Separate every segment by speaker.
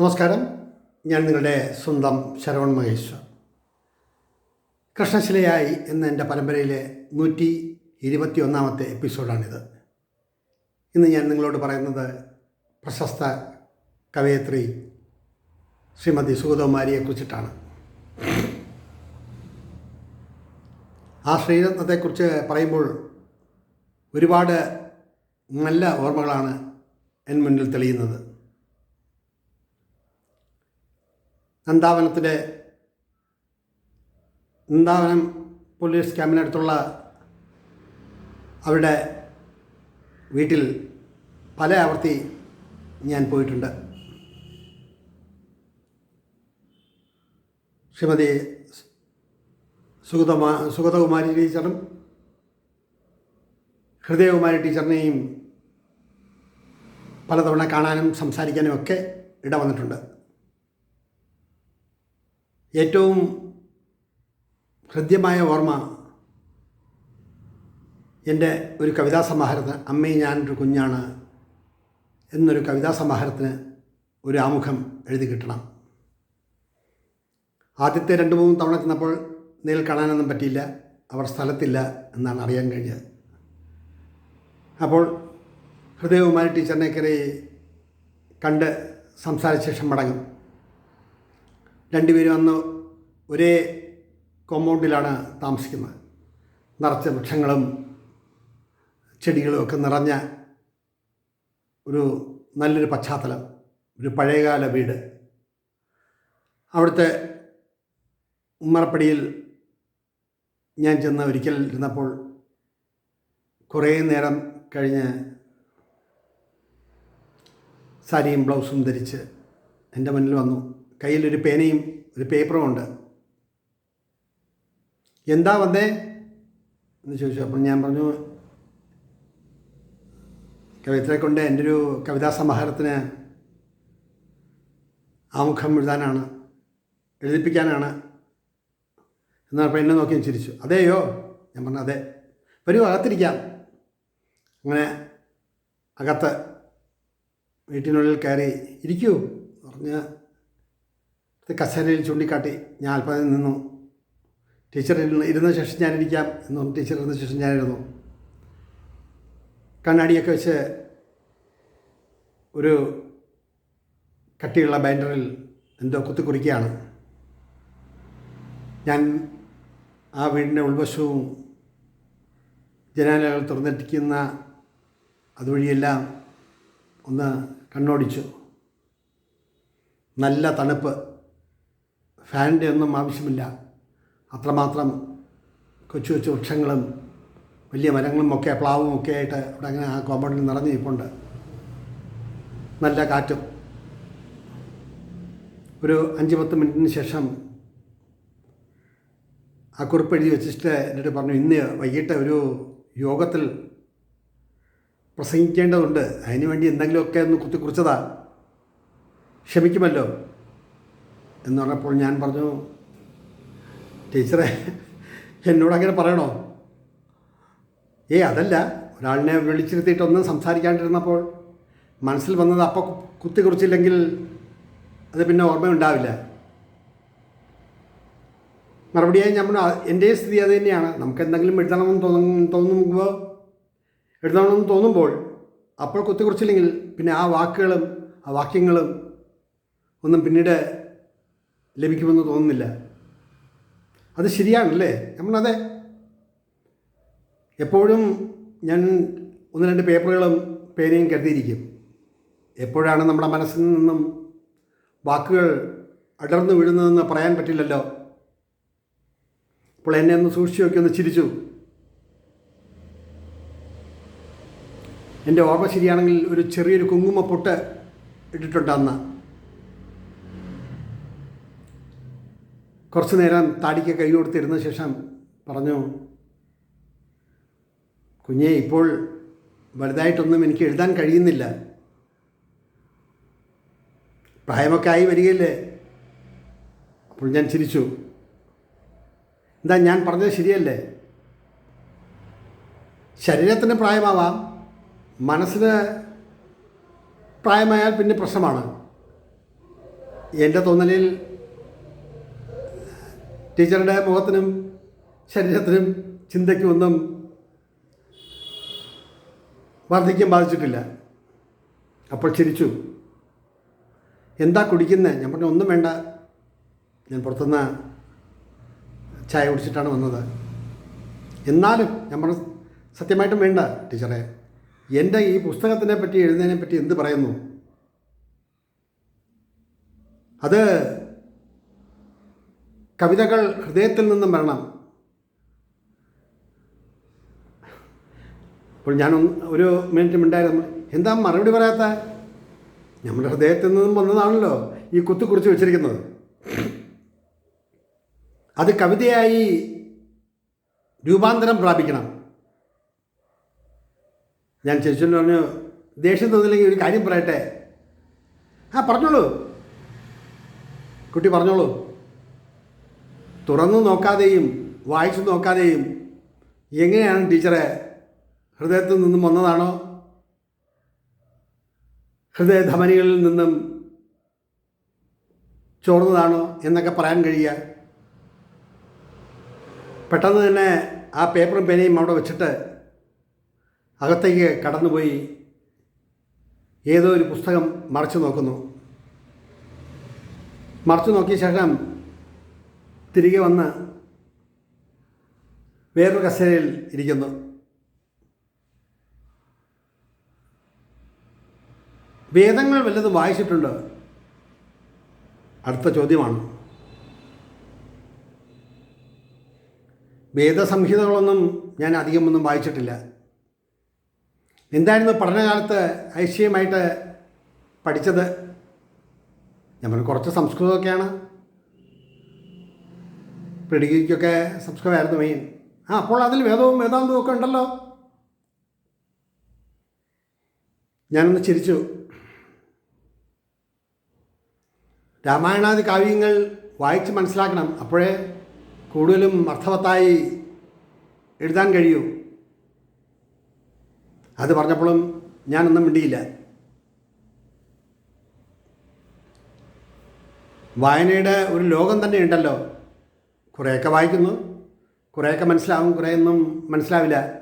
Speaker 1: നമസ്കാരം. ഞാൻ നിങ്ങളുടെ സ്വന്തം ശരവൺ മഹേശ്വർ. കൃഷ്ണശിലയായി എന്ന എന്റെ പരമ്പരയിലെ നൂറ്റി ഇരുപത്തി ഒന്നാമത്തെ എപ്പിസോഡാണിത്. ഇന്ന് ഞാൻ നിങ്ങളോട് പറയുന്നത് പ്രശസ്ത കവയത്രി ശ്രീമതി സുഗതകുമാരിയെക്കുറിച്ചിട്ടാണ്. ആ ശ്രീരത്നത്തെക്കുറിച്ച് പറയുമ്പോൾ ഒരുപാട് നല്ല ഓർമ്മകളാണ് എൻ മുന്നിൽ തെളിയുന്നത്. നന്ദാവനത്തിലെ നന്ദാവനം പോലീസ് ക്യാമ്പിനടുത്തുള്ള അവരുടെ വീട്ടിൽ പല ആവർത്തി ഞാൻ പോയിട്ടുണ്ട്. ശ്രീമതി സുഗതമാ സുഗതകുമാരി ടീച്ചറും ഹൃദയകുമാരി ടീച്ചറിനെയും പലതവണ കാണാനും സംസാരിക്കാനും ഒക്കെ ഇട വന്നിട്ടുണ്ട് ഏറ്റവും ഹൃദ്യമായ ഓർമ്മ എന്റെ ഒരു കവിതാ സമാഹാരത്തിന് അമ്മയും ഞാനൊരു കുഞ്ഞാണ് എന്നൊരു കവിതാ സമാഹാരത്തിന് ഒരു ആമുഖം എഴുതി കിട്ടണം. ആദ്യത്തെ രണ്ട് മൂന്ന് തവണ ചെന്നപ്പോൾ നേരിൽ കാണാനൊന്നും പറ്റിയില്ല അവർ സ്ഥലത്തില്ല എന്നാണ് അറിയാൻ കഴിഞ്ഞത്. അപ്പോൾ ഹൃദയകുമാരി ടീച്ചറിനെ കയറി കണ്ട് സംസാരിച്ച ശേഷം മടങ്ങും. രണ്ടുപേരും അന്ന് ഒരേ കോമ്പൗണ്ടിലാണ് താമസിക്കുന്നത്. നിറച്ച വൃക്ഷങ്ങളും ചെടികളും ഒക്കെ നിറഞ്ഞ ഒരു നല്ലൊരു പശ്ചാത്തലം ഒരു പഴയകാല വീട്. അവിടുത്തെ ഉമ്മറപ്പടിയിൽ ഞാൻ ചെന്ന് ഒരിക്കൽ ഇരുന്നപ്പോൾ കുറേ നേരം കഴിഞ്ഞ് സാരിയും ബ്ലൗസും ധരിച്ച് എന്റെ മുന്നിൽ വന്നു. കയ്യിലൊരു പേനയും ഒരു പേപ്പറും ഉണ്ട്. എന്താ വന്നേ? എന്ന് ചോദിച്ചു. അപ്പം ഞാൻ പറഞ്ഞു കവിത്രയെ കൊണ്ട് എന്റെ ഒരു കവിതാ സമാഹാരത്തിന് ആമുഖം എഴുതാനാണ് എഴുതിപ്പിക്കാനാണ്. എന്ന് പറഞ്ഞപ്പോൾ എന്നെ നോക്കി ചിരിച്ചു. അതെയോ? ഞാൻ പറഞ്ഞു അതെ. വരൂ അകത്തിരിക്കാം. അങ്ങനെ അകത്ത് വീട്ടിനുള്ളിൽ കയറി ഇരിക്കൂ പറഞ്ഞ് കസേരയിൽ ചൂണ്ടിക്കാട്ടി ഞാൻ അല്പതിൽ നിന്നു. ടീച്ചർ ഇരുന്ന് ശേഷം ഞാനിരിക്കാം എന്ന് ടീച്ചർ ഇരുന്ന ശേഷം ഞാനിരുന്നു. കണ്ണാടിയൊക്കെ വെച്ച് ഒരു കട്ടിയുള്ള ബൈൻഡറിൽ എന്തോ കുത്തിക്കുറിക്കുകയാണ്. ഞാൻ ആ വീടിന്റെ ഉൾവശവും ജനാലകൾ തുറന്നിട്ടിരിക്കുന്ന അതുവഴിയെല്ലാം ഒന്ന് കണ്ണോടിച്ചു. നല്ല തണുപ്പ്. ഫാനിന്റെ ഒന്നും ആവശ്യമില്ല. അത്രമാത്രം കൊച്ചു കൊച്ചു വൃക്ഷങ്ങളും വലിയ മരങ്ങളും ഒക്കെ പ്ലാവും ഒക്കെ ആയിട്ട് അവിടെ അങ്ങനെ ആ കോമ്പൗണ്ടിൽ നിറഞ്ഞു നിൽപ്പുണ്ട്. നല്ല കാറ്റും. ഒരു അഞ്ച് പത്ത് മിനിറ്റിന് ശേഷം ആ കുറിപ്പ് എഴുതി വെച്ചിട്ട് എന്നിട്ട് പറഞ്ഞു ഇന്ന് വൈകിട്ട് ഒരു യോഗത്തിൽ പ്രസംഗിക്കേണ്ടതുണ്ട്. അതിനുവേണ്ടി എന്തെങ്കിലുമൊക്കെ ഒന്ന് കുത്തിക്കുറിച്ചതാ. ക്ഷമിക്കുമല്ലോ. എന്ന് പറഞ്ഞപ്പോൾ ഞാൻ പറഞ്ഞു ടീച്ചറെ എന്നോട് അങ്ങനെ പറയണോ? ഏ അതല്ല. ഒരാളിനെ വിളിച്ചിരുത്തിയിട്ടൊന്നും സംസാരിക്കാണ്ടിരുന്നപ്പോൾ മനസ്സിൽ വന്നത് അപ്പോൾ കുത്തി കുറിച്ചില്ലെങ്കിൽ അത് പിന്നെ ഓർമ്മയുണ്ടാവില്ല. മറുപടിയായി നമ്മൾ എന്റെ സ്ഥിതി അത് തന്നെയാണ്. നമുക്ക് എന്തെങ്കിലും എഴുതണമെന്ന് തോന്നും തോന്നുമ്പോൾ എഴുതണമെന്ന് തോന്നുമ്പോൾ അപ്പോൾ കുത്തിക്കുറിച്ചില്ലെങ്കിൽ പിന്നെ ആ വാക്കുകളും ആ വാക്യങ്ങളും ഒന്നും പിന്നീട് ലഭിക്കുമെന്ന് തോന്നുന്നില്ല. അത് ശരിയാണല്ലേ? നമ്മളതെ എപ്പോഴും ഞാൻ ഒന്ന് രണ്ട് പേപ്പറുകളും പേനയും കരുതിയിരിക്കും. എപ്പോഴാണ് നമ്മുടെ മനസ്സിൽ നിന്നും വാക്കുകൾ അടർന്നു വീഴുന്നതെന്ന് പറയാൻ പറ്റില്ലല്ലോ? അപ്പോൾ എന്നെ ഒന്ന് സൂക്ഷിച്ചു നോക്കി ഒന്ന് ചിരിച്ചു. എന്റെ ഓർമ്മ ശരിയാണെങ്കിൽ ഒരു ചെറിയൊരു കുങ്കുമ പൊട്ട് ഇട്ടിട്ടുണ്ട് അന്ന് കുറച്ച് നേരം താടിക്ക് കൈ കൊടുത്തിരുന്ന ശേഷം പറഞ്ഞു കുഞ്ഞെ ഇപ്പോൾ വലുതായിട്ടൊന്നും എനിക്ക് എഴുതാൻ കഴിയുന്നില്ല. പ്രായമൊക്കെ ആയി വരികയില്ലേ? അപ്പോൾ ഞാൻ ചിരിച്ചു. എന്താ ഞാൻ പറഞ്ഞത് ശരിയല്ലേ? ശരീരത്തിന് പ്രായമാവാം മനസ്സിന് പ്രായമായാൽ പിന്നെ പ്രശ്നമാണ്. എന്റെ തോന്നലിൽ ടീച്ചറുടെ മുഖത്തിനും ശരീരത്തിനും ചിന്തയ്ക്കും ഒന്നും വാർദ്ധക്യം ബാധിച്ചിട്ടില്ല. അപ്പോൾ ചിരിച്ചു. എന്താ കുടിക്കുന്നത് ഞാൻ പറഞ്ഞു ഒന്നും വേണ്ട. ഞാൻ പുറത്തുനിന്ന് ചായ കുടിച്ചിട്ടാണ് വന്നത്. എന്നാലും ഞാൻ പറഞ്ഞു സത്യമായിട്ടും വേണ്ട ടീച്ചറെ. എന്റെ ഈ പുസ്തകത്തിനെ പറ്റി എഴുതുന്നതിനെ പറ്റി എന്ത് പറയുന്നു? അത് കവിതകൾ ഹൃദയത്തിൽ നിന്നും വരണം. അപ്പോൾ ഞാൻ ഒരു മിനിറ്റ് മിണ്ടായിരുന്നു എന്താ മറുപടി പറയാത്ത? നമ്മുടെ ഹൃദയത്തിൽ നിന്നും വന്നതാണല്ലോ ഈ കുത്തു കുറിച്ച് വെച്ചിരിക്കുന്നത്. അത് കവിതയായി രൂപാന്തരം പ്രാപിക്കണം. ഞാൻ ചേച്ചിയോട് പറഞ്ഞു ദേഷ്യം തോന്നില്ലെങ്കിൽ ഒരു കാര്യം പറയട്ടെ. ആ പറഞ്ഞോളൂ. കുട്ടി പറഞ്ഞോളൂ. തുറന്നു നോക്കാതെയും വായിച്ചു നോക്കാതെയും എങ്ങനെയാണ് ടീച്ചറെ ഹൃദയത്തിൽ നിന്നും വന്നതാണോ? ഹൃദയധമനികളിൽ നിന്നും ചോർന്നതാണോ എന്നൊക്കെ പറയാൻ കഴിയുക പെട്ടെന്ന് തന്നെ ആ പേപ്പറും പേനയും അവിടെ വെച്ചിട്ട് അകത്തേക്ക് കടന്നുപോയി. ഏതോ ഒരു പുസ്തകം മറച്ചു നോക്കുന്നു. മറച്ചു നോക്കിയ ശേഷം തിരികെ വന്ന് വേറൊരു കസേരയിൽ ഇരിക്കുന്നു. വേദങ്ങൾ വല്ലതും വായിച്ചിട്ടുണ്ട്? അടുത്ത ചോദ്യമാണ്. വേദസംഹിതകളൊന്നും ഞാൻ അധികമൊന്നും വായിച്ചിട്ടില്ല. എന്തായിരുന്നു പഠനകാലത്ത് ഐശ്വര്യമായിട്ട് പഠിച്ചത്? ഞാൻ കുറച്ച് സംസ്കൃതമൊക്കെയാണ്. ഡിഗ്രിക്കൊക്കെ സംസ്കൃതമായിരുന്നു മെയിൻ ആ അപ്പോൾ അതിൽ വേദവും വേദാന്തവും ഒക്കെ ഉണ്ടല്ലോ. ഞാനൊന്ന് ചിരിച്ചു. രാമായണാദി കാവ്യങ്ങൾ വായിച്ച് മനസ്സിലാക്കണം. അപ്പോഴേ കൂടുതലും അർത്ഥവത്തായി എഴുതാൻ കഴിയൂ. അത് പറഞ്ഞപ്പോഴും ഞാനൊന്നും മിണ്ടിയില്ല. വായനയുടെ ഒരു ലോകം തന്നെ ഉണ്ടല്ലോ. കുറേയൊക്കെ വായിക്കുന്നു. കുറേയൊക്കെ മനസ്സിലാവും കുറേയൊന്നും മനസ്സിലാവില്ല.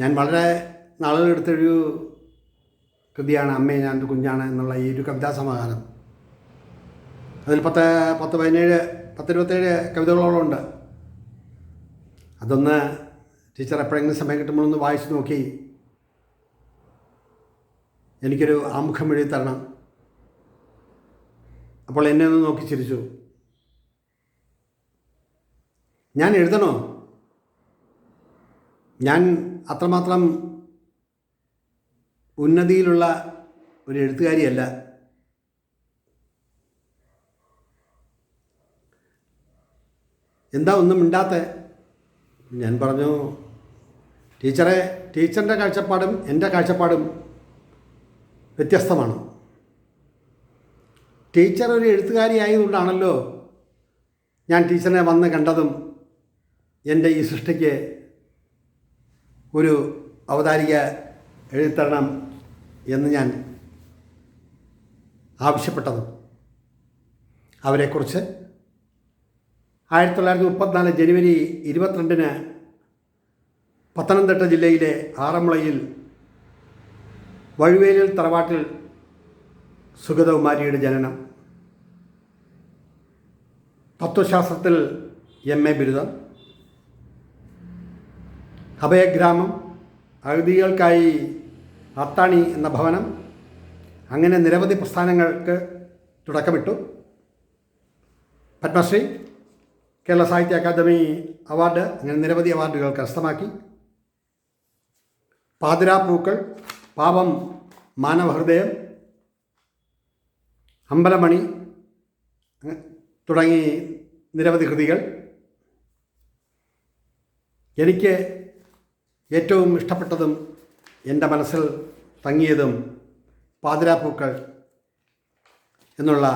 Speaker 1: ഞാൻ വളരെ നാളുകളെടുത്തൊരു കൃതിയാണ് അമ്മേ ഞാൻ കുഞ്ഞാണ് എന്നുള്ള ഈ ഒരു കവിതാ സമാഹാരം. അതിൽ പത്ത് പത്ത് പതിനേഴ് പത്തിരുപത്തേഴ് കവിതകളോളം ഉണ്ട്. അതൊന്ന് ടീച്ചർ എപ്പോഴെങ്കിലും സമയം കിട്ടുമ്പോൾ ഒന്ന് വായിച്ചു നോക്കി. എനിക്കൊരു ആമുഖം എഴുതി തരണം. അപ്പോൾ എന്നെ ഒന്ന് നോക്കി ചിരിച്ചു. ഞാൻ എഴുതണോ? ഞാൻ അത്രമാത്രം ഉന്നതിയിലുള്ള ഒരു എഴുത്തുകാരിയല്ല. എന്താ ഒന്നും മിണ്ടാത്ത? ഞാൻ പറഞ്ഞു ടീച്ചറെ ടീച്ചറിന്റെ കാഴ്ചപ്പാടും എന്റെ കാഴ്ചപ്പാടും വ്യത്യസ്തമാണ്. ടീച്ചർ ഒരു എഴുത്തുകാരി ആയതുകൊണ്ടാണല്ലോ ഞാൻ ടീച്ചറിനെ വന്ന് കണ്ടതും എന്റെ ഈ സൃഷ്ടിക്ക് ഒരു അവതാരിക എഴുതിത്തരണം എന്ന് ഞാൻ ആവശ്യപ്പെട്ടതും അവരെക്കുറിച്ച് ആയിരത്തി തൊള്ളായിരത്തി മുപ്പത്തിനാല് ജനുവരി ഇരുപത്തിരണ്ടിന് പത്തനംതിട്ട ജില്ലയിലെ ആറന്മുളയിൽ വഴുവേലിൽ തറവാട്ടിൽ സുഗതകുമാരിയുടെ ജനനം. തത്വശാസ്ത്രത്തിൽ എം എ ബിരുദം. അഭയഗ്രാമം അഗതികൾക്കായി അത്താണി എന്ന ഭവനം. അങ്ങനെ നിരവധി പ്രസ്ഥാനങ്ങൾക്ക് തുടക്കമിട്ടു. പത്മശ്രീ കേരള സാഹിത്യ അക്കാദമി അവാർഡ് അങ്ങനെ നിരവധി അവാർഡുകൾ കരസ്ഥമാക്കി. പാതിരാപ്പൂക്കൾ പാപം മാനവഹൃദയം അമ്പലമണി തുടങ്ങി നിരവധി കൃതികൾ. എനിക്ക് ഏറ്റവും ഇഷ്ടപ്പെട്ടതും എന്റെ മനസ്സിൽ തങ്ങിയതും പാതിരാപ്പൂക്കൾ എന്നുള്ള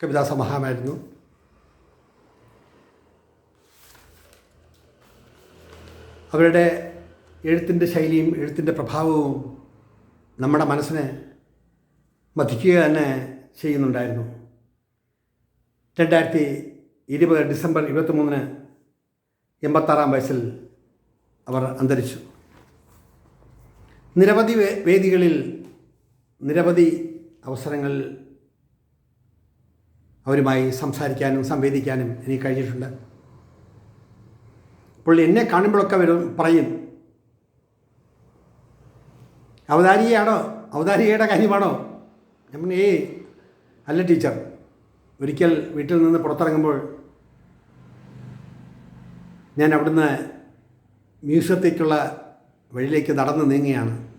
Speaker 1: കവിതാ സമാഹാരമായിരുന്നു അവരുടെ എഴുത്തിന്റെ ശൈലിയും എഴുത്തിന്റെ പ്രഭാവവും നമ്മുടെ മനസ്സിനെ മതിക്കുക തന്നെ ചെയ്യുന്നുണ്ടായിരുന്നു. രണ്ടായിരത്തി ഇരുപത് ഡിസംബർ ഇരുപത്തി മൂന്നിന് എൺപത്താറാം വയസ്സിൽ അവർ അന്തരിച്ചു. നിരവധി വേദികളിൽ നിരവധി അവസരങ്ങളിൽ അവരുമായി സംസാരിക്കാനും സംവേദിക്കാനും എനിക്ക് കഴിഞ്ഞിട്ടുണ്ട്. അപ്പോൾ എന്നെ കാണുമ്പോഴൊക്കെ വരും പറയും അവതാരികയാണോ? അവതാരികയുടെ കാര്യമാണോ? ഞാൻ ഏ അല്ല ടീച്ചർ. ഒരിക്കൽ വീട്ടിൽ നിന്ന് പുറത്തിറങ്ങുമ്പോൾ ഞാൻ അവിടുന്ന് മ്യൂസിയത്തേക്കുള്ള വഴിയിലേക്ക് നടന്നു നീങ്ങുകയാണ്.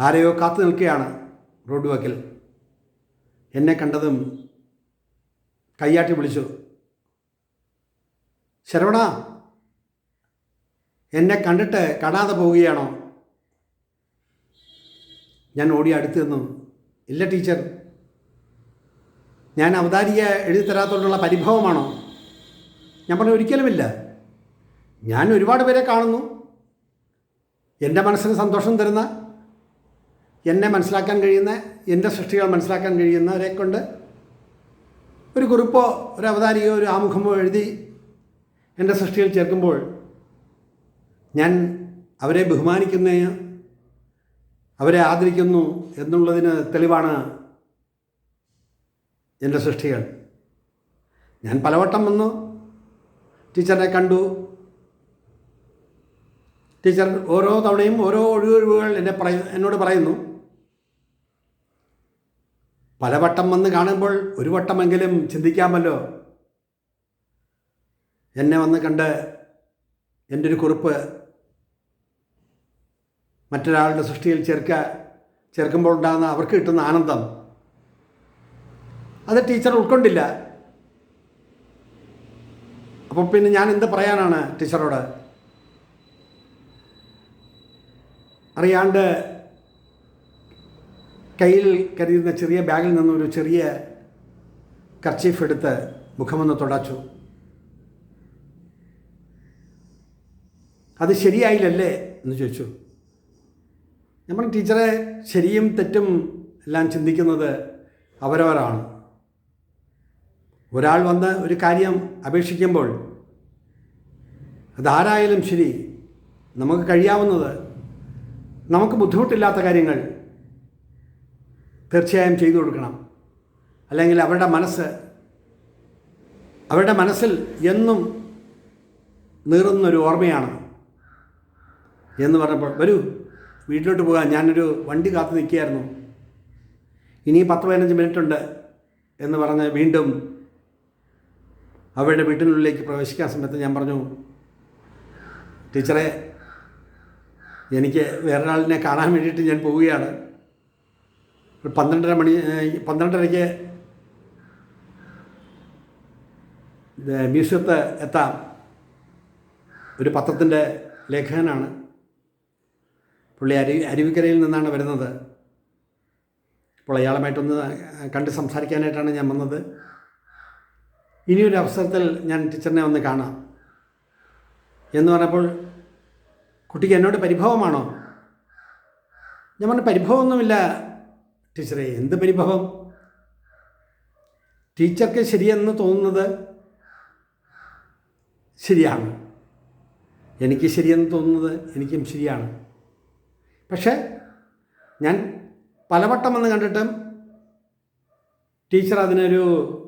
Speaker 1: ആരെയോ കാത്തു നിൽക്കുകയാണ് റോഡ് വക്കിൽ. എന്നെ കണ്ടതും കയ്യാട്ടി വിളിച്ചു. ശരവണ എന്നെ കണ്ടിട്ട് കാണാതെ പോവുകയാണോ? ഞാൻ ഓടി അടുത്ത് നിന്നു. ഇല്ല ടീച്ചർ. ഞാൻ അവതാരിക എഴുതി തരാത്തോണ്ടുള്ള പരിഭവമാണോ? ഞാൻ പറഞ്ഞു ഒരിക്കലുമില്ല. ഞാൻ ഒരുപാട് പേരെ കാണുന്നു. എന്റെ മനസ്സിന് സന്തോഷം തരുന്ന എന്നെ മനസ്സിലാക്കാൻ കഴിയുന്ന എന്റെ സൃഷ്ടികൾ മനസ്സിലാക്കാൻ കഴിയുന്നവരെ കൊണ്ട് ഒരു കുറിപ്പോ ഒരു അവതാരികയോ ഒരു ആമുഖമോ എഴുതി എന്റെ സൃഷ്ടികൾ ചേർക്കുമ്പോൾ ഞാൻ അവരെ ബഹുമാനിക്കുന്ന അവരെ ആദരിക്കുന്നു എന്നുള്ളതിന് തെളിവാണ് എന്റെ സൃഷ്ടികൾ. ഞാൻ പലവട്ടം വന്നു ടീച്ചറിനെ കണ്ടു ടീച്ചർ ഓരോ തവണയും ഓരോ ഒഴിവൊഴിവുകൾ എന്നെ പറയ എന്നോട് പറയുന്നു. പല വട്ടം വന്ന് കാണുമ്പോൾ ഒരു വട്ടമെങ്കിലും ചിന്തിക്കാമല്ലോ. എന്നെ വന്ന് കണ്ട് എന്റെ ഒരു കുറിപ്പ് മറ്റൊരാളുടെ സൃഷ്ടിയിൽ ചേർക്ക ചേർക്കുമ്പോൾ ഉണ്ടാകുന്ന അവർക്ക് കിട്ടുന്ന ആനന്ദം. അത് ടീച്ചർ ഉൾക്കൊണ്ടില്ല. അപ്പോൾ പിന്നെ ഞാൻ എന്ത് പറയാനാണ് ടീച്ചറോട്? അറിയാണ്ട് കയ്യിൽ കരുതുന്ന ചെറിയ ബാഗിൽ നിന്നൊരു ചെറിയ കർച്ചീഫ് എടുത്ത് മുഖമൊന്ന് തുടച്ചു. അത് ശരിയായില്ലല്ലേ? എന്ന് ചോദിച്ചു. നമ്മൾ ടീച്ചറെ ശരിയും തെറ്റും എല്ലാം ചിന്തിക്കുന്നത് അവരവരാണ്. ഒരാൾ വന്ന് ഒരു കാര്യം അപേക്ഷിക്കുമ്പോൾ അതാരായാലും ശരി നമുക്ക് കഴിയാവുന്നത് നമുക്ക് ബുദ്ധിമുട്ടില്ലാത്ത കാര്യങ്ങൾ തീർച്ചയായും ചെയ്തു കൊടുക്കണം. അല്ലെങ്കിൽ അവരുടെ മനസ്സ് അവരുടെ മനസ്സിൽ എന്നും നീറുന്നൊരു ഓർമ്മയാണ്. എന്ന് പറഞ്ഞപ്പോൾ വരൂ വീട്ടിലോട്ട് പോകാൻ ഞാനൊരു വണ്ടി കാത്തു നിൽക്കുകയായിരുന്നു. ഇനി പത്ത് പതിനഞ്ച് മിനിറ്റ് ഉണ്ട് എന്ന് പറഞ്ഞ് വീണ്ടും അവരുടെ വീട്ടിനുള്ളിലേക്ക് പ്രവേശിക്കാൻ സമയത്ത് ഞാൻ പറഞ്ഞു ടീച്ചറെ എനിക്ക് വേറൊരാളിനെ കാണാൻ വേണ്ടിയിട്ട് ഞാൻ പോവുകയാണ്. പന്ത്രണ്ടര മണി പന്ത്രണ്ടരയ്ക്ക് മ്യൂസിയത്ത് എത്താം. ഒരു പത്രത്തിന്റെ ലേഖകനാണ്. പുള്ളി അരി അരുവിക്കരയിൽ നിന്നാണ് വരുന്നത്. അപ്പോൾ അയാളുമായിട്ടൊന്ന് കണ്ട് സംസാരിക്കാനായിട്ടാണ് ഞാൻ വന്നത്. ഇനിയൊരു അവസരത്തിൽ ഞാൻ ടീച്ചറിനെ ഒന്ന് കാണാം എന്ന് പറഞ്ഞപ്പോൾ കുട്ടിക്ക് എന്നോട് പരിഭവമാണോ? ഞാൻ പറഞ്ഞു പരിഭവമൊന്നുമില്ല. ടീച്ചറെ എന്ത് പരിഭവം? ടീച്ചർക്ക് ശരിയെന്ന് തോന്നുന്നത് ശരിയാണ്. എനിക്ക് ശരിയെന്ന് തോന്നുന്നത് എനിക്കും ശരിയാണ്. പക്ഷേ ഞാൻ പലവട്ടം വന്ന് കണ്ടിട്ടും ടീച്ചർ അതിനൊരു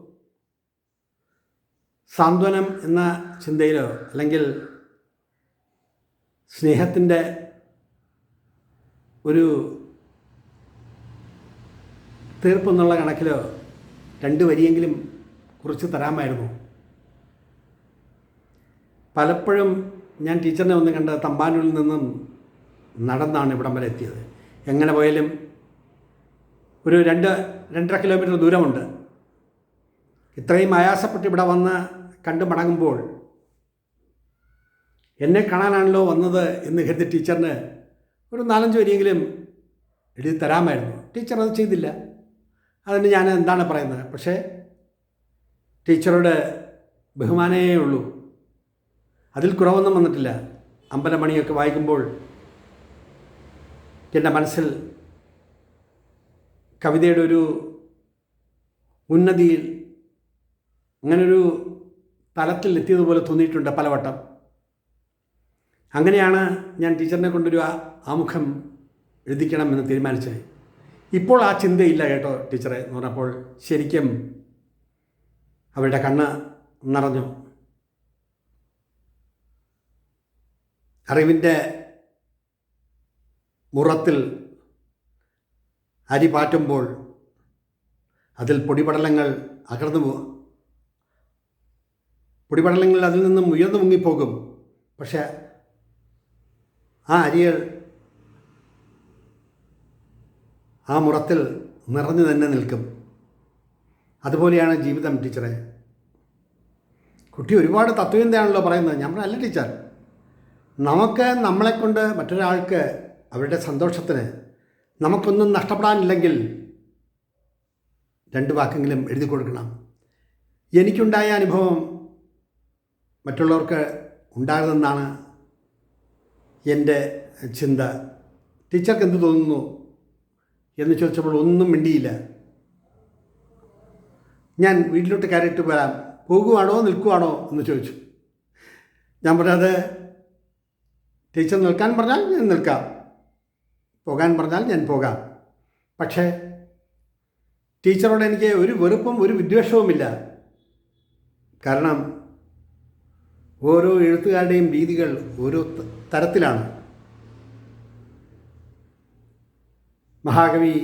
Speaker 1: സാന്ത്വനം എന്ന ചിന്തയിലോ അല്ലെങ്കിൽ സ്നേഹത്തിന്റെ ഒരു തീർപ്പെന്നുള്ള കണക്കിൽ രണ്ട് വരിയെങ്കിലും കുറിച്ച് തരാമായിരുന്നു. പലപ്പോഴും ഞാൻ ടീച്ചറിനെ ഒന്ന് കണ്ട് തമ്പാനൂരിൽ നിന്നും നടന്നാണ് ഇവിടം വരെ എത്തിയത്. എങ്ങനെ പോയാലും ഒരു രണ്ട് രണ്ടര കിലോമീറ്റർ ദൂരമുണ്ട്. ഇത്രയും ആയാസപ്പെട്ട് ഇവിടെ വന്ന് കണ്ടു മടങ്ങുമ്പോൾ എന്നെ കാണാനാണല്ലോ വന്നത് എന്ന് കരുതി ടീച്ചറിന് ഒരു നാലഞ്ച് വരിയെങ്കിലും എഴുതി തരാമായിരുന്നു. ടീച്ചർ അത് ചെയ്തില്ല. അതിന് ഞാൻ എന്താണ് പറയുന്നത്? പക്ഷേ ടീച്ചറുടെ ബഹുമാനേ ഉള്ളൂ. അതിൽ കുറവൊന്നും വന്നിട്ടില്ല. അമ്പലമണിയൊക്കെ വായിക്കുമ്പോൾ എന്റെ മനസ്സിൽ കവിതയുടെ ഒരു ഉന്നതിയിൽ അങ്ങനൊരു തലത്തിൽ എത്തിയതുപോലെ തോന്നിയിട്ടുണ്ട് പലവട്ടം. അങ്ങനെയാണ് ഞാൻ ടീച്ചറിനെ കൊണ്ടൊരു ആമുഖം എഴുതിക്കണം എന്ന് തീരുമാനിച്ചത്. ഇപ്പോൾ ആ ചിന്തയില്ല കേട്ടോ ടീച്ചറെ എന്ന് പറഞ്ഞപ്പോൾ ശരിക്കും അവരുടെ കണ്ണ് നിറഞ്ഞു. അറിവിന്റെ മുറത്തിൽ അരി പാറ്റുമ്പോൾ അതിൽ പൊടിപടലങ്ങൾ അകർന്നു പോ പൊടിപടലങ്ങൾ അതിൽ നിന്നും ഉയർന്നു മുങ്ങിപ്പോകും. പക്ഷേ ആ അരികൾ ആ മുറത്തിൽ നിറഞ്ഞു തന്നെ നിൽക്കും. അതുപോലെയാണ് ജീവിതം ടീച്ചറെ. കുട്ടി ഒരുപാട് തത്വചിന്തയാണല്ലോ പറയുന്നത്. ഞാൻ അല്ല ടീച്ചർ. നമുക്ക് നമ്മളെക്കൊണ്ട് മറ്റൊരാൾക്ക് അവരുടെ സന്തോഷത്തിന് നമുക്കൊന്നും നഷ്ടപ്പെടാനില്ലെങ്കിൽ രണ്ട് വാക്കെങ്കിലും എഴുതി കൊടുക്കണം. എനിക്കുണ്ടായ അനുഭവം മറ്റുള്ളവർക്ക് ഉണ്ടാകുമെന്നാണ് എന്റെ ചിന്ത ടീച്ചർക്ക് എന്ത് തോന്നുന്നു? എന്ന് ചോദിച്ചപ്പോൾ ഒന്നും മിണ്ടിയില്ല. ഞാൻ വീട്ടിലോട്ട് കയറിയിട്ട് വരാം. പോകുവാണോ നിൽക്കുവാണോ? എന്ന് ചോദിച്ചു. ഞാൻ പറഞ്ഞത് ടീച്ചർ നിൽക്കാൻ പറഞ്ഞാൽ ഞാൻ നിൽക്കാം. പോകാൻ പറഞ്ഞാൽ ഞാൻ പോകാം. പക്ഷേ ടീച്ചറോട് എനിക്ക് ഒരു വെറുപ്പും ഒരു വിദ്വേഷവുമില്ല. കാരണം ഓരോ എഴുത്തുകാരുടെയും രീതികൾ ഓരോ തരത്തിലാണ്. മഹാകവി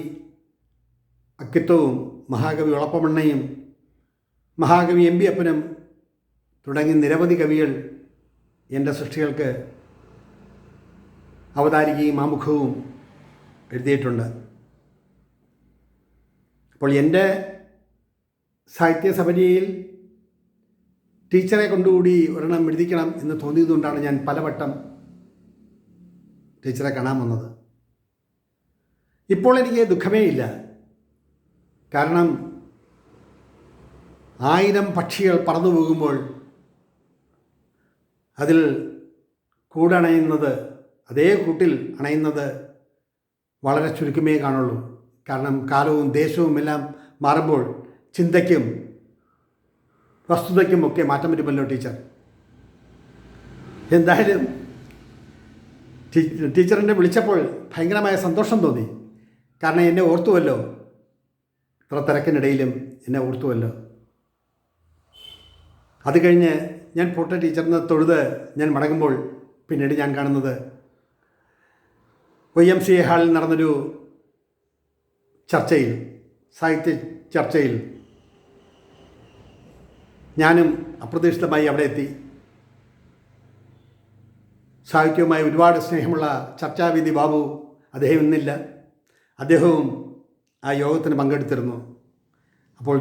Speaker 1: അക്കിത്തവും മഹാകവി ഉളപ്പമണ്ണയും മഹാകവി എം ബി അപ്പനും തുടങ്ങി നിരവധി കവികൾ എന്റെ സൃഷ്ടികൾക്ക് അവതാരികയും ആമുഖവും എഴുതിയിട്ടുണ്ട്. അപ്പോൾ എന്റെ സാഹിത്യ സഭയിൽ ടീച്ചറെ കൊണ്ടുകൂടി ഒരെണ്ണം എഴുതിക്കണം എന്ന് തോന്നിയതുകൊണ്ടാണ് ഞാൻ പലവട്ടം ടീച്ചറെ കാണാൻ വന്നത്. ഇപ്പോൾ എനിക്ക് ദുഃഖമേ ഇല്ല. കാരണം ആയിരം പക്ഷികൾ പറന്നു പോകുമ്പോൾ അതിൽ കൂടണയുന്നത് അതേ കൂട്ടിൽ അണയുന്നത് വളരെ ചുരുക്കമേ കാണുള്ളൂ. കാരണം കാലവും ദേശവും എല്ലാം മാറുമ്പോൾ ചിന്തയ്ക്കും വസ്തുതയ്ക്കും ഒക്കെ മാറ്റം വരുമല്ലോ ടീച്ചർ. എന്തായാലും ടീച്ചറിനെ വിളിച്ചപ്പോൾ ഭയങ്കരമായ സന്തോഷം തോന്നി. കാരണം എന്നെ ഓർത്തുവല്ലോ. ഇത്ര തിരക്കിനിടയിലും എന്നെ ഓർത്തുവല്ലോ. അത് കഴിഞ്ഞ് ഞാൻ പൊട്ട ടീച്ചറിന് തൊഴുത് ഞാൻ മടങ്ങുമ്പോൾ പിന്നീട് ഞാൻ കാണുന്നത് ഒ എം സി എ ഹാളിൽ നടന്നൊരു ചർച്ചയിൽ സാഹിത്യ ചർച്ചയിൽ ഞാനും അപ്രതീക്ഷിതമായി അവിടെ എത്തി. സാഹിത്യവുമായി ഒരുപാട് സ്നേഹമുള്ള ചർച്ചാവിധി ബാബു അദ്ദേഹം ഇന്നില്ല. അദ്ദേഹവും ആ യോഗത്തിന് പങ്കെടുത്തിരുന്നു. അപ്പോൾ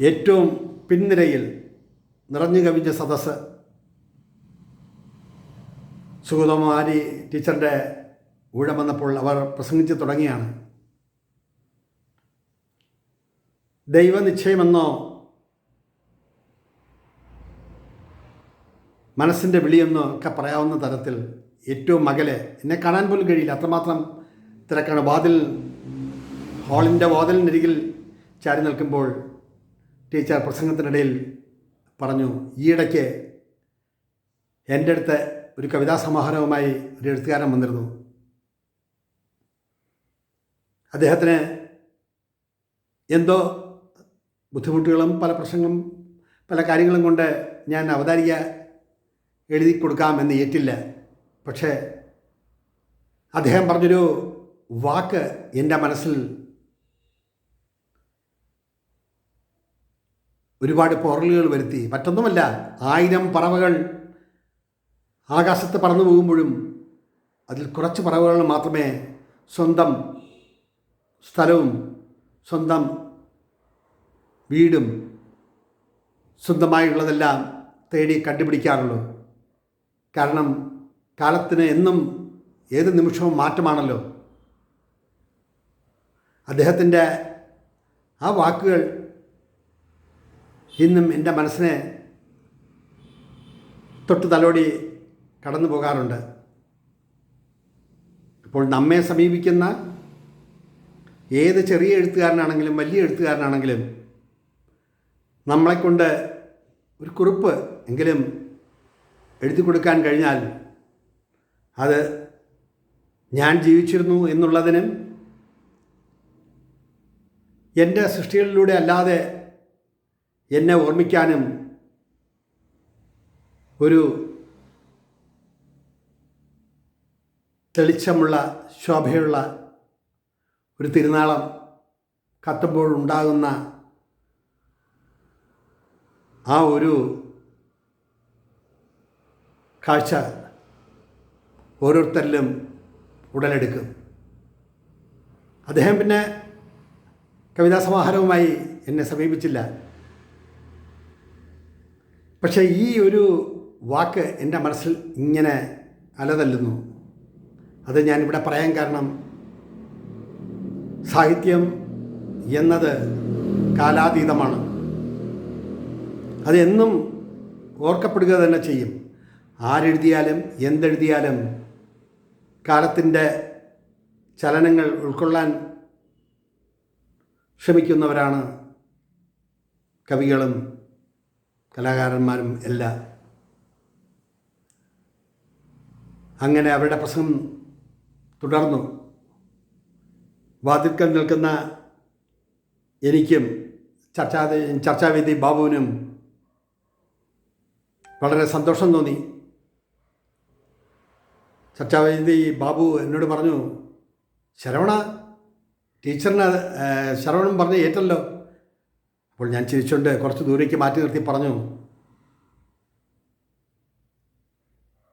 Speaker 1: ഏറ്റവും പിൻനിരയിൽ നിറഞ്ഞു കവിഞ്ഞ സദസ്സ് സുഗതകുമാരി ടീച്ചറിന്റെ ഊഴം വന്നപ്പോൾ അവർ പ്രസംഗിച്ച് തുടങ്ങിയാണ്. ദൈവനിശ്ചയമെന്നോ മനസ്സിന്റെ വിളിയെന്ന് ഒക്കെ പറയാവുന്ന തരത്തിൽ ഏറ്റവും മകലെ എന്നെ കാണാൻ പോലും കഴിയില്ല. അത്രമാത്രം തിരക്കാണ്. വാതിൽ ഹാളിന്റെ വാതിലിനരികിൽ ചാരി നിൽക്കുമ്പോൾ ടീച്ചർ പ്രസംഗത്തിനിടയിൽ പറഞ്ഞു ഈയിടയ്ക്ക് എന്റെ അടുത്ത് ഒരു കവിതാ സമാഹാരവുമായി ഒരു എഴുത്തുകാരൻ വന്നിരുന്നു. അദ്ദേഹത്തിന് എന്തോ ബുദ്ധിമുട്ടുകളും പല പ്രശ്നങ്ങളും പല കാര്യങ്ങളും കൊണ്ട് ഞാൻ അവതാരിക എഴുതി കൊടുക്കാമെന്ന് ഏറ്റില്ല. പക്ഷേ അദ്ദേഹം പറഞ്ഞൊരു വാക്ക് എന്റെ മനസ്സിൽ ഒരുപാട് പോറലുകൾ വരുത്തി. മറ്റൊന്നുമല്ല ആയിരം പറവകൾ ആകാശത്ത് പറന്നു പോകുമ്പോഴും അതിൽ കുറച്ച് പറവുകൾ മാത്രമേ സ്വന്തം സ്ഥലവും സ്വന്തം വീടും സ്വന്തമായുള്ളതെല്ലാം തേടി കണ്ടുപിടിക്കാറുള്ളൂ. കാരണം കാലത്തിന് എന്നും ഏത് നിമിഷവും മാറ്റമാണല്ലോ. അദ്ദേഹത്തിന്റെ ആ വാക്കുകൾ ഇന്നും എന്റെ മനസ്സിനെ തൊട്ട് തലോടി കടന്നു പോകാറുണ്ട്. അപ്പോൾ നമ്മെ സമീപിക്കുന്ന ഏത് ചെറിയ എഴുത്തുകാരനാണെങ്കിലും വലിയ എഴുത്തുകാരനാണെങ്കിലും നമ്മളെക്കൊണ്ട് ഒരു കുറിപ്പ് എങ്കിലും എഴുതി കൊടുക്കാൻ കഴിഞ്ഞാൽ അത് ഞാൻ ജീവിച്ചിരുന്നു എന്നുള്ളതിനും എന്റെ സൃഷ്ടികളിലൂടെ അല്ലാതെ എന്നെ ഓർമ്മിക്കാനും ഒരു തെളിച്ചമുള്ള ശോഭയുള്ള ഒരു തിരുനാളം കത്തുമ്പോഴുണ്ടാകുന്ന ആ ഒരു കാഴ്ച ഓരോരുത്തരിലും ഉടലെടുക്കും. അദ്ദേഹം പിന്നെ കവിതാ സമാഹാരവുമായി എന്നെ സമീപിച്ചില്ല. പക്ഷേ ഈ ഒരു വാക്ക് എന്റെ മനസ്സിൽ ഇങ്ങനെ അലതല്ലുന്നു. അത് ഞാനിവിടെ പറയാൻ കാരണം സാഹിത്യം എന്നത് കാലാതീതമാണ്. അതെന്നും ഓർക്കപ്പെടുക തന്നെ ചെയ്യും. ആരെഴുതിയാലും എന്തെഴുതിയാലും കാലത്തിന്റെ ചലനങ്ങൾ ഉൾക്കൊള്ളാൻ ശ്രമിക്കുന്നവരാണ് കവികളും കലാകാരന്മാരും എല്ലാം. അങ്ങനെ അവരുടെ പ്രസംഗം തുടർന്നു. വാതിൽക്കൽ നിൽക്കുന്ന എനിക്കും ചർച്ചാ ചർച്ചാവേദി ബാബുവിനും വളരെ സന്തോഷം തോന്നി. ചർച്ചാവേദി ബാബു എന്നോട് പറഞ്ഞു ശരവണ ടീച്ചറിന് ശരവണം പറഞ്ഞ് ഏറ്റല്ലോ. അപ്പോൾ ഞാൻ ചിരിച്ചുകൊണ്ട് കുറച്ച് ദൂരേക്ക് മാറ്റി നിർത്തി പറഞ്ഞു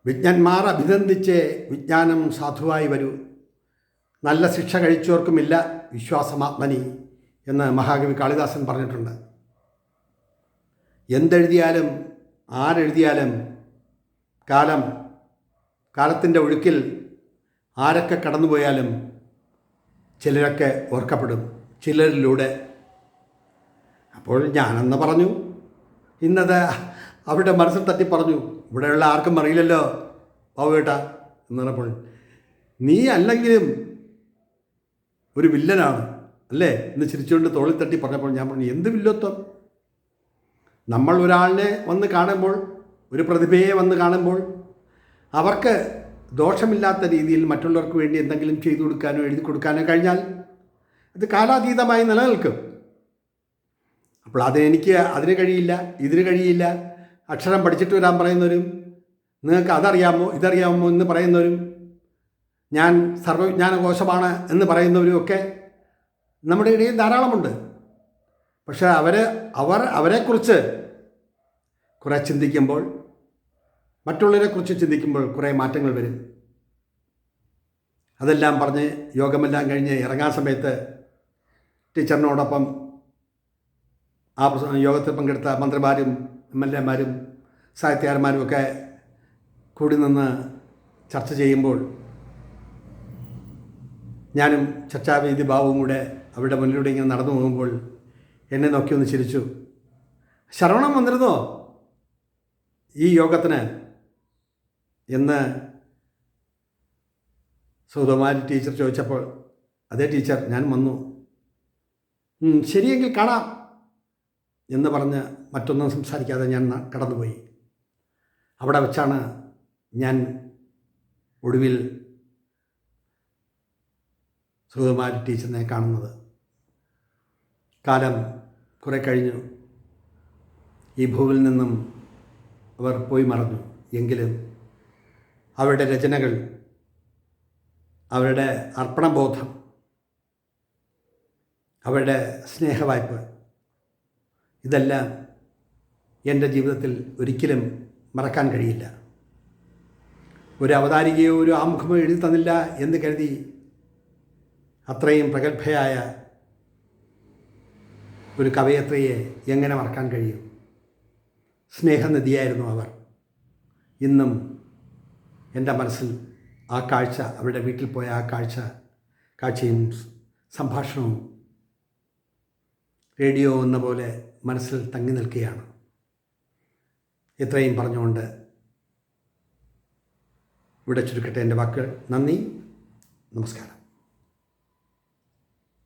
Speaker 1: വിജ്ഞന്മാർ അഭിനന്ദിച്ച് വിജ്ഞാനം സാധുവായി വരൂ. നല്ല ശിക്ഷ കഴിച്ചവർക്കുമില്ല വിശ്വാസമാത്മനി എന്ന് മഹാകവി കാളിദാസൻ പറഞ്ഞിട്ടുണ്ട്. എന്തെഴുതിയാലും ആരെഴുതിയാലും കാലം കാലത്തിന്റെ ഒഴുക്കിൽ ആരൊക്കെ കടന്നുപോയാലും ചിലരൊക്കെ ഓർക്കപ്പെടും. ചിലരിലൂടെ. അപ്പോൾ ഞാനെന്ന് പറഞ്ഞു. ഇന്നത് അവരുടെ മനസ്സിൽ തട്ടി പറഞ്ഞു. ഇവിടെയുള്ള ആർക്കും അറിയില്ലല്ലോ. ബാബുവേട്ട എന്ന് പറഞ്ഞപ്പോൾ നീ അല്ലെങ്കിലും ഒരു വില്ലനാണ്. അല്ലേ? എന്ന് ചിരിച്ചുകൊണ്ട് തോളിൽ തട്ടി പറഞ്ഞപ്പോൾ ഞാൻ പറഞ്ഞു എന്ത് വില്ലത്വം? നമ്മൾ ഒരാളിനെ വന്ന് കാണുമ്പോൾ ഒരു പ്രതിഭയെ വന്ന് കാണുമ്പോൾ അവർക്ക് ദോഷമില്ലാത്ത രീതിയിൽ മറ്റുള്ളവർക്ക് വേണ്ടി എന്തെങ്കിലും ചെയ്തു കൊടുക്കാനോ എഴുതി കൊടുക്കാനോ കഴിഞ്ഞാൽ അത് കാലാതീതമായി നിലനിൽക്കും. അപ്പോൾ അതെനിക്ക് അതിന് കഴിയില്ല ഇതിന് കഴിയില്ല. അക്ഷരം പഠിച്ചിട്ട് വരാൻ പറയുന്നവരും നിങ്ങൾക്ക് അതറിയാമോ ഇതറിയാമോ എന്ന് പറയുന്നവരും ഞാൻ സർവവിജ്ഞാനകോശമാണ് എന്ന് പറയുന്നവരും ഒക്കെ നമ്മുടെ ഇടയിൽ ധാരാളമുണ്ട്. പക്ഷേ അവർ അവർ അവരെക്കുറിച്ച് കുറേ ചിന്തിക്കുമ്പോൾ മറ്റുള്ളവരെക്കുറിച്ച് ചിന്തിക്കുമ്പോൾ കുറേ മാറ്റങ്ങൾ വരും. അതെല്ലാം പറഞ്ഞ് യോഗമെല്ലാം കഴിഞ്ഞ് ഇറങ്ങാൻ സമയത്ത് ടീച്ചറിനോടൊപ്പം ആ യോഗത്തിൽ പങ്കെടുത്ത മന്ത്രിമാരും എം എൽ എമാരും സാഹിത്യകാരന്മാരും ഒക്കെ കൂടി നിന്ന് ചർച്ച ചെയ്യുമ്പോൾ ഞാനും ചർച്ചാവേദി ബാബുവും കൂടെ അവരുടെ മുന്നിലൂടെ ഇങ്ങനെ നടന്നു പോകുമ്പോൾ എന്നെ നോക്കി ഒന്ന് ചിരിച്ചു. ശരവണം വന്നിരുന്നോ? ഈ യോഗത്തിന് എന്ന് സുഹൃതമാരി ടീച്ചർ ചോദിച്ചപ്പോൾ അതേ ടീച്ചർ ഞാൻ വന്നു. ശരിയെങ്കിൽ കാണാം എന്ന് പറഞ്ഞ് മറ്റൊന്നും സംസാരിക്കാതെ ഞാൻ കടന്നുപോയി. അവിടെ വെച്ചാണ് ഞാൻ ഒടുവിൽ സുഗതകുമാരി ടീച്ചറിനെ കാണുന്നത്. കാലം കുറെ കഴിഞ്ഞു. ഈ ഭൂവിൽ നിന്നും അവർ പോയി മറഞ്ഞു എങ്കിലും അവരുടെ രചനകൾ അവരുടെ അർപ്പണബോധം അവരുടെ സ്നേഹവായ്പ് ഇതെല്ലാം എന്റെ ജീവിതത്തിൽ ഒരിക്കലും മറക്കാൻ കഴിയില്ല. ഒരു അവതാരികയോ ഒരു ആമുഖമോ എഴുതി തന്നില്ല എന്ന് കരുതി അത്രയും പ്രഗത്ഭയായ ഒരു കവയത്രിയെ എങ്ങനെ മറക്കാൻ കഴിയും? സ്നേഹനിധിയായിരുന്നു അവർ. ഇന്നും എന്റെ മനസ്സിൽ ആ കാഴ്ച അവരുടെ വീട്ടിൽ പോയ ആ കാഴ്ച കാഴ്ചയും സംഭാഷണവും റേഡിയോ എന്ന പോലെ മനസ്സിൽ തങ്ങി നിൽക്കുകയാണ്. ഇത്രയും പറഞ്ഞുകൊണ്ട് ഇവിടെ ചുരുക്കട്ടെ എന്റെ വാക്കുകൾ. നന്ദി. നമസ്കാരം.